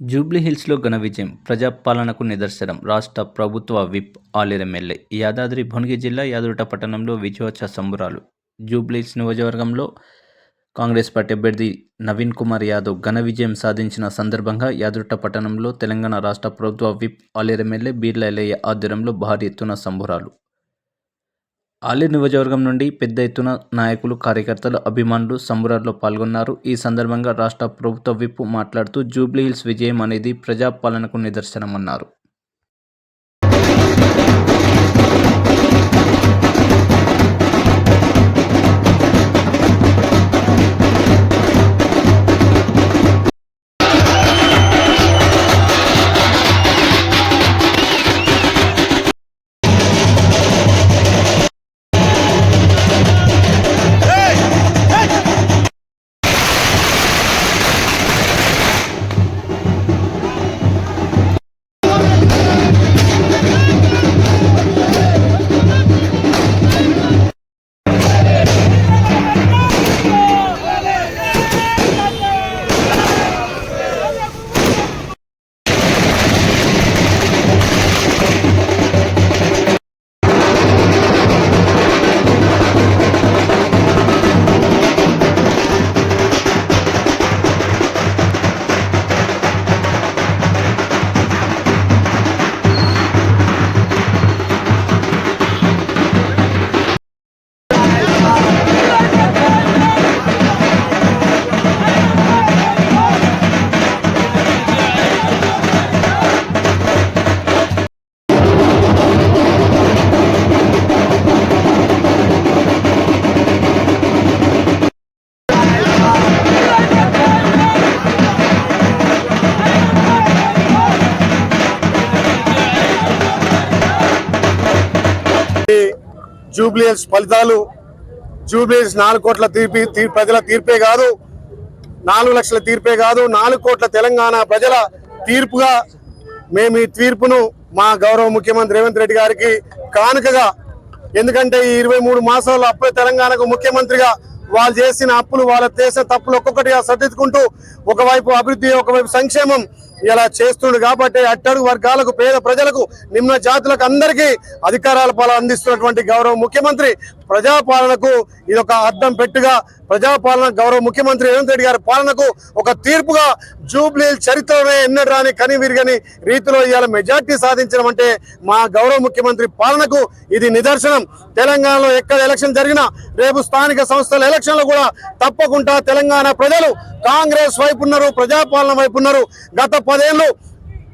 జూబ్లీహిల్స్లో ఘన విజయం ప్రజాపాలనకు నిదర్శనం రాష్ట్ర ప్రభుత్వ విప్ ఆలేరు ఎమ్మెల్యే యాదాద్రి భువనగిరి జిల్లా యాదరుట పట్టణంలో విజయోత్సవ సంబురాలు. జూబ్లీహిల్స్ నియోజకవర్గంలో కాంగ్రెస్ పార్టీ అభ్యర్థి నవీన్ కుమార్ యాదవ్ ఘన విజయం సాధించిన సందర్భంగా యాదరుట పట్టణంలో తెలంగాణ రాష్ట్ర ప్రభుత్వ విప్ ఆలేరు ఎమ్మెల్యే బీర్లా ఎల్లయ్య ఆధ్వర్యంలో భారీ ఎత్తున సంబురాలు. ఆలేరు నియోజకవర్గం నుండి పెద్ద ఎత్తున నాయకులు కార్యకర్తలు అభిమానులు సంబురాల్లో పాల్గొన్నారు. ఈ సందర్భంగా రాష్ట్ర ప్రభుత్వ విప్ మాట్లాడుతూ జూబ్లీహిల్స్ విజయం అనేది ప్రజాపాలనకు నిదర్శనమన్నారు. జూబ్లీహిల్స్ ఫలితాలు జూబ్లీహిల్స్ నాలుగు కోట్ల తీర్పి ప్రజల తీర్పే కాదు నాలుగు లక్షల తీర్పే కాదు నాలుగు కోట్ల తెలంగాణ ప్రజల తీర్పుగా మేము ఈ తీర్పును మా గౌరవ ముఖ్యమంత్రి రేవంత్ రెడ్డి గారికి కానుకగా ఎందుకంటే ఈ ఇరవై మూడు మాసాల్లో అప్పుడే తెలంగాణకు ముఖ్యమంత్రిగా వాళ్ళు చేసిన అప్పులు వాళ్ళ చేసిన తప్పులు ఒక్కొక్కటిగా సర్దిద్దుకుంటూ ఒకవైపు అభివృద్ధి ఒకవైపు సంక్షేమం ఇలా చేస్తుండు కాబట్టి అట్టడుగు వర్గాలకు పేద ప్రజలకు నిమ్న జాతులకు అందరికీ అధికారాల పాలన అందిస్తున్నటువంటి గౌరవ ముఖ్యమంత్రి ప్రజాపాలనకు ఇది ఒక అద్దం పెట్టుగా ప్రజాపాలన గౌరవ ముఖ్యమంత్రి రేవంత్ రెడ్డి గారి పాలనకు ఒక తీర్పుగా జూబ్లీ చరిత్రలోనే ఎన్నడరాని కని విరిగని రీతిలో ఇవాళ మెజార్టీ సాధించడం అంటే మా గౌరవ ముఖ్యమంత్రి పాలనకు ఇది నిదర్శనం. తెలంగాణలో ఎక్కడ ఎలక్షన్ జరిగినా రేపు స్థానిక సంస్థల ఎలక్షన్లు కూడా తప్పకుండా తెలంగాణ ప్రజలు కాంగ్రెస్ వైపు ఉన్నారు ప్రజాపాలన వైపు ఉన్నారు. గత పదేళ్ళు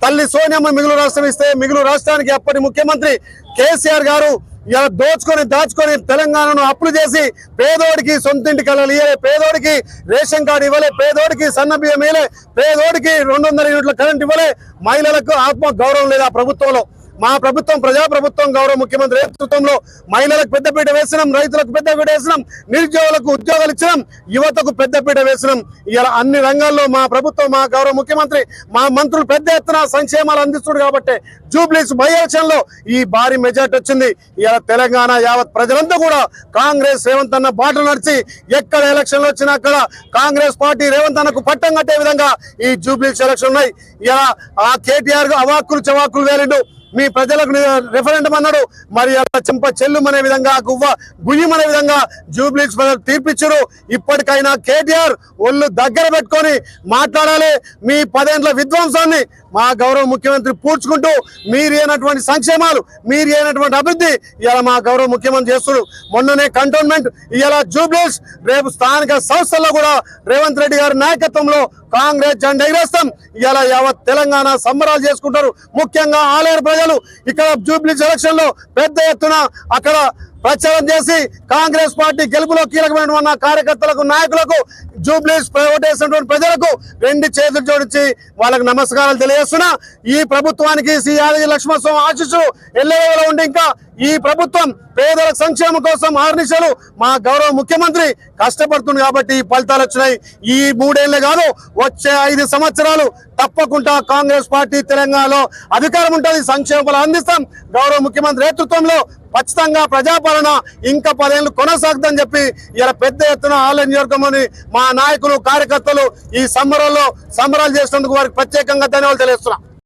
తల్లి సోనియమ్మ మిగులు రాష్ట్రం ఇస్తే మిగులు రాష్ట్రానికి అప్పటి ముఖ్యమంత్రి కేసీఆర్ గారు ఇలా దోచుకొని దాచుకొని తెలంగాణను అప్పులు చేసి పేదోడికి సొంతింటి కళలు ఇవ్వలే పేదోడికి రేషన్ కార్డు ఇవ్వలే పేదోడికి సన్న బియ్యం ఇవ్వలే పేదోడికి రెండు వందల యూనిట్ల కరెంట్ ఇవ్వలే. మహిళలకు ఆత్మ గౌరవం లేదు ఆ ప్రభుత్వంలో మా ప్రభుత్వం ప్రజా ప్రభుత్వం గౌరవ ముఖ్యమంత్రి నేతృత్వంలో మహిళలకు పెద్దపీట వేసినాం రైతులకు పెద్దపీట వేసినాం నిరుద్యోగులకు ఉద్యోగాలు ఇచ్చినాం యువతకు పెద్దపీట వేసినాం. ఇలా అన్ని రంగాల్లో మా ప్రభుత్వం మా గౌరవ ముఖ్యమంత్రి మా మంత్రులు పెద్ద ఎత్తున సంక్షేమాలు అందిస్తున్నారు కాబట్టి జూబ్లీస్ బై ఎలక్షన్లో ఈ భారీ మెజార్టీ వచ్చింది. ఇలా తెలంగాణ యావత్ ప్రజలంతా కూడా కాంగ్రెస్ రేవంత్ అన్న బాట నడిచి ఎక్కడ ఎలక్షన్లు వచ్చినా అక్కడ కాంగ్రెస్ పార్టీ రేవంత్ అన్నకు పట్టం కట్టే విధంగా ఈ జూబ్లీస్ ఎలక్షన్ ఉన్నాయి. ఇలా ఆ కేటీఆర్ అవాక్కులు చవాక్కులు వేలిండు. మీ ప్రజలకు రెఫరెండం అన్నాడు. మరి అలా చెంప చెల్లుమనే విధంగా గువ్వ గుయ్యమనే విధంగా జూబ్లీస్ ప్రజలు తీర్పిచ్చారు. ఇప్పటికైనా కేటీఆర్ ఒళ్ళు దగ్గర పెట్టుకొని మాట్లాడాలి. మీ పదేండ్ల విధ్వంసాన్ని మా గౌరవ ముఖ్యమంత్రి పూడ్చుకుంటూ మీరు అయినటువంటి సంక్షేమాలు మీరు అయినటువంటి అభివృద్ధి ఇలా మా గౌరవ ముఖ్యమంత్రి చేస్తున్నారు మొన్ననే కంటోన్మెంట్ ఇలా జూబ్లీస్ రేపు స్థానిక సంస్థల్లో కూడా రేవంత్ రెడ్డి గారి నాయకత్వంలో కాంగ్రెస్ జెండా ఎగరేస్తాం. ఇలా యావత్ తెలంగాణ సంబరాలు చేసుకుంటారు. ముఖ్యంగా ఆలయ ప్రజలు. ఇక్కడ జూబ్లీ సెలక్షన్లో పెద్ద ఎత్తున అక్కడ ప్రచారం చేసి కాంగ్రెస్ పార్టీ గెలుపులో కీలకమైన కార్యకర్తలకు నాయకులకు జూబ్లీస్ ఓటేసినటువంటి ప్రజలకు రెండు చేతులు జోడించి వాళ్ళకు నమస్కారాలు తెలియజేస్తున్నా. ఈ ప్రభుత్వానికి శ్రీ యాదగిరి లక్ష్మణస్వామి ఆశీస్సులు ఎల్లవేళ ఉండి ఇంకా ఈ ప్రభుత్వం పేదల సంక్షేమం కోసం ఆర్నిశలు. మా గౌరవ ముఖ్యమంత్రి కష్టపడుతుంది కాబట్టి ఈ ఫలితాలు వచ్చినాయి. ఈ మూడేళ్ళే కాదు వచ్చే ఐదు సంవత్సరాలు తప్పకుండా కాంగ్రెస్ పార్టీ తెలంగాణలో అధికారం ఉంటుంది సంక్షేమాలు అందిస్తాం. గౌరవ ముఖ్యమంత్రి నేతృత్వంలో ఖచ్చితంగా ప్రజాపాలన ఇంకా పదేళ్ళు కొనసాగుతుందని చెప్పి ఇలా పెద్ద ఎత్తున ఆలయ నియోజకమని మా నాయకులు కార్యకర్తలు ఈ సంబరాల్లో సంబరాలు చేసినందుకు వారికి ప్రత్యేకంగా ధన్యవాదాలు తెలియజేస్తున్నాం.